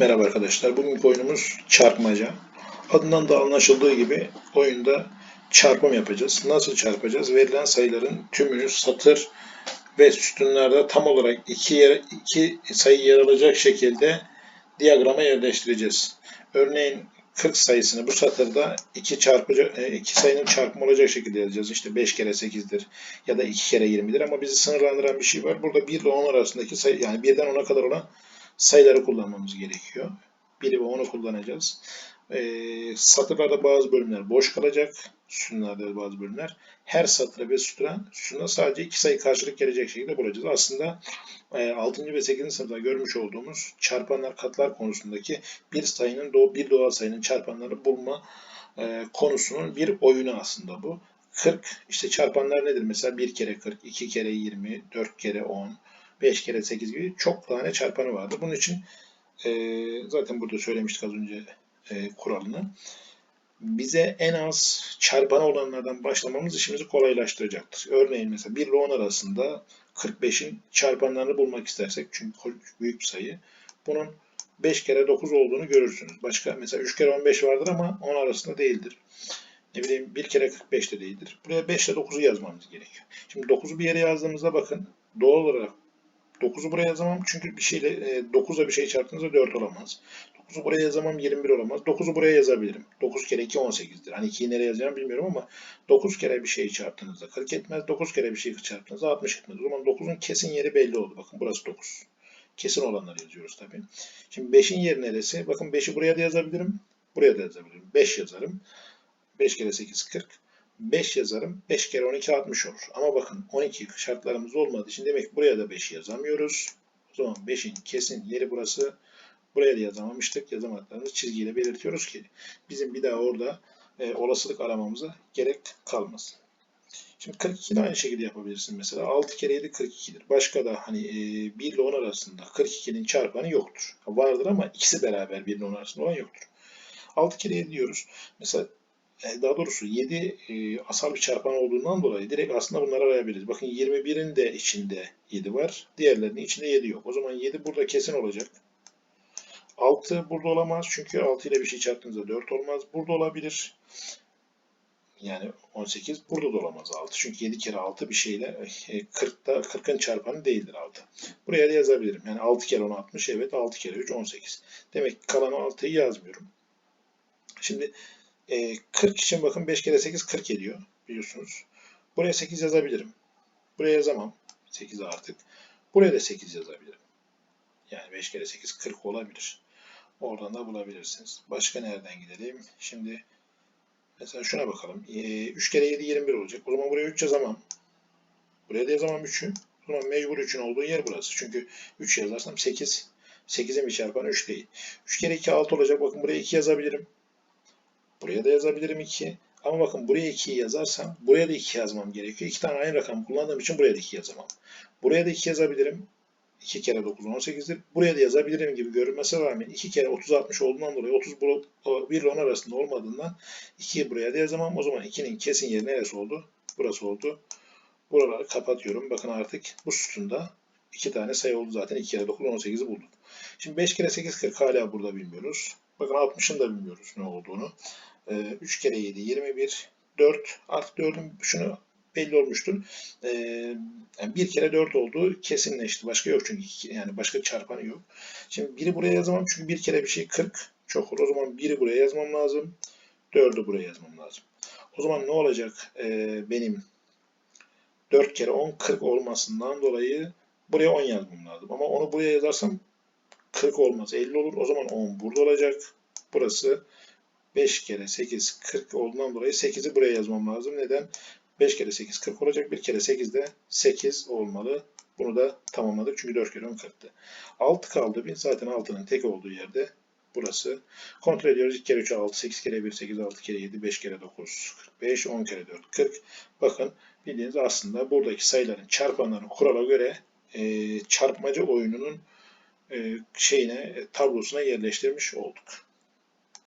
Merhaba arkadaşlar. Bugünkü oyunumuz çarpmaca. Adından da anlaşıldığı gibi oyunda çarpım yapacağız. Nasıl çarpacağız? Verilen sayıların tümünü satır ve sütunlarda tam olarak iki, yer, iki sayı yer alacak şekilde diyagrama yerleştireceğiz. Örneğin 40 sayısını bu satırda iki çarpıcı e, iki sayının çarpımı olacak şekilde yazacağız. İşte 5 kere 8'dir ya da 2 kere 20'dir ama bizi sınırlandıran bir şey var. Burada 1 ile 10 arasındaki sayı yani 1'den 10'a kadar olan sayıları kullanmamız gerekiyor. 1'i ve 10'u kullanacağız. Ee, satırlarda bazı bölümler boş kalacak. Sütunlarda bazı bölümler. Her satıra ve sütuna, sütuna sadece iki sayı karşılık gelecek şekilde bulacağız. Aslında e, 6. ve 8. sınıfta görmüş olduğumuz çarpanlar katlar konusundaki bir sayının doğ bir doğal sayının çarpanları bulma e, konusunun bir oyunu aslında bu. 40 işte çarpanlar nedir? Mesela 1 kere 40, 2 kere 20, 4 kere 10, 5 kere 8 gibi çok tane çarpanı vardı. Bunun için e, zaten burada söylemiştik az önce e, kuralını. Bize en az çarpanı olanlardan başlamamız işimizi kolaylaştıracaktır. Örneğin mesela 1 ile 10 arasında 45'in çarpanlarını bulmak istersek çünkü büyük bir sayı. Bunun 5 kere 9 olduğunu görürsünüz. Başka mesela 3 kere 15 vardır ama 10 arasında değildir. Ne bileyim 1 kere 45 de değildir. Buraya 5 ile 9'u yazmamız gerekiyor. Şimdi 9'u bir yere yazdığımızda bakın doğal olarak 9'u buraya yazamam çünkü bir şeyle e, 9'la bir şey çarptığınızda 4 olamaz. 9'u buraya yazamam 21 olamaz. 9'u buraya yazabilirim. 9 kere 2 18'dir. Hani 2'yi nereye yazacağım bilmiyorum ama 9 kere bir şey çarptığınızda 40 etmez. 9 kere bir şey çarptığınızda 60 etmez. O zaman 9'un kesin yeri belli oldu. Bakın burası 9. Kesin olanları yazıyoruz tabii. Şimdi 5'in yeri neresi? Bakın 5'i buraya da yazabilirim. Buraya da yazabilirim. 5 yazarım. 5 kere 8 40. 5 yazarım. 5 kere 12 60 olur. Ama bakın 12 şartlarımız olmadığı için demek buraya da 5 yazamıyoruz. O zaman 5'in kesin yeri burası. Buraya da yazamamıştık. Yazamadıklarımızı çizgiyle belirtiyoruz ki bizim bir daha orada e, olasılık aramamıza gerek kalmasın. Şimdi 42 de aynı şekilde yapabilirsin mesela. 6 kere 7 42'dir. Başka da hani e, 1 ile 10 arasında 42'nin çarpanı yoktur. Vardır ama ikisi beraber 1 ile 10 arasında olan yoktur. 6 kere 7 diyoruz. Mesela daha doğrusu 7 e, asal bir çarpan olduğundan dolayı direkt aslında bunları arayabiliriz. Bakın 21'in de içinde 7 var. Diğerlerinin içinde 7 yok. O zaman 7 burada kesin olacak. 6 burada olamaz çünkü 6 ile bir şey çarptığınızda 4 olmaz. Burada olabilir. Yani 18 burada da olamaz 6. Çünkü 7 kere 6 bir şeyle 40'da 40'ın çarpanı değildir 6. Buraya da yazabilirim. Yani 6 kere 10 60 evet 6 kere 3 18. Demek ki kalan 6'yı yazmıyorum. Şimdi 40 için bakın 5 kere 8 40 ediyor biliyorsunuz. Buraya 8 yazabilirim. Buraya yazamam. 8 artık. Buraya da 8 yazabilirim. Yani 5 kere 8 40 olabilir. Oradan da bulabilirsiniz. Başka nereden gidelim? Şimdi mesela şuna bakalım. 3 kere 7 21 olacak. O zaman buraya 3 yazamam. Buraya da yazamam 3'ü. O zaman mecbur 3'ün olduğu yer burası. Çünkü 3 yazarsam 8. 8'in bir çarpanı 3 değil. 3 kere 2 6 olacak. Bakın buraya 2 yazabilirim. Buraya da yazabilirim 2. Ama bakın buraya 2'yi yazarsam buraya da 2 yazmam gerekiyor. 2 tane aynı rakam kullandığım için buraya da 2 yazamam. Buraya da 2 yazabilirim. 2 kere 9 18'dir. Buraya da yazabilirim gibi görünmesine rağmen 2 kere 30 60 olduğundan dolayı 30 1 ile 10 arasında olmadığından 2'yi buraya da yazamam. O zaman 2'nin kesin yeri neresi oldu? Burası oldu. Buraları kapatıyorum. Bakın artık bu sütunda 2 tane sayı oldu zaten. 2 kere 9 18'i bulduk. Şimdi 5 kere 8 40 hala burada bilmiyoruz. Bakın 60'ın da bilmiyoruz ne olduğunu. 3 ee, kere 7 21 4 artık 4'ün şunu belli olmuştur. Ee, yani bir kere 4 olduğu kesinleşti. Başka yok çünkü yani başka çarpanı yok. Şimdi biri buraya yazamam çünkü bir kere bir şey 40 çok olur. O zaman biri buraya yazmam lazım. 4'ü buraya yazmam lazım. O zaman ne olacak ee, benim 4 kere 10 40 olmasından dolayı buraya 10 yazmam lazım. Ama onu buraya yazarsam 40 olmaz 50 olur. O zaman 10 burada olacak. Burası 5 kere 8 40 olduğundan dolayı 8'i buraya yazmam lazım. Neden? 5 kere 8 40 olacak. 1 kere 8 de 8 olmalı. Bunu da tamamladık. Çünkü 4 kere 10 40'tı. 6 kaldı. Bir zaten 6'nın tek olduğu yerde burası. Kontrol ediyoruz. 2 kere 3 6, 8 kere 1 8, 6 kere 7, 5 kere 9 45, 10 kere 4 40. Bakın bildiğiniz aslında buradaki sayıların çarpanlarını kurala göre e, çarpmaca oyununun şeyine, tablosuna yerleştirmiş olduk.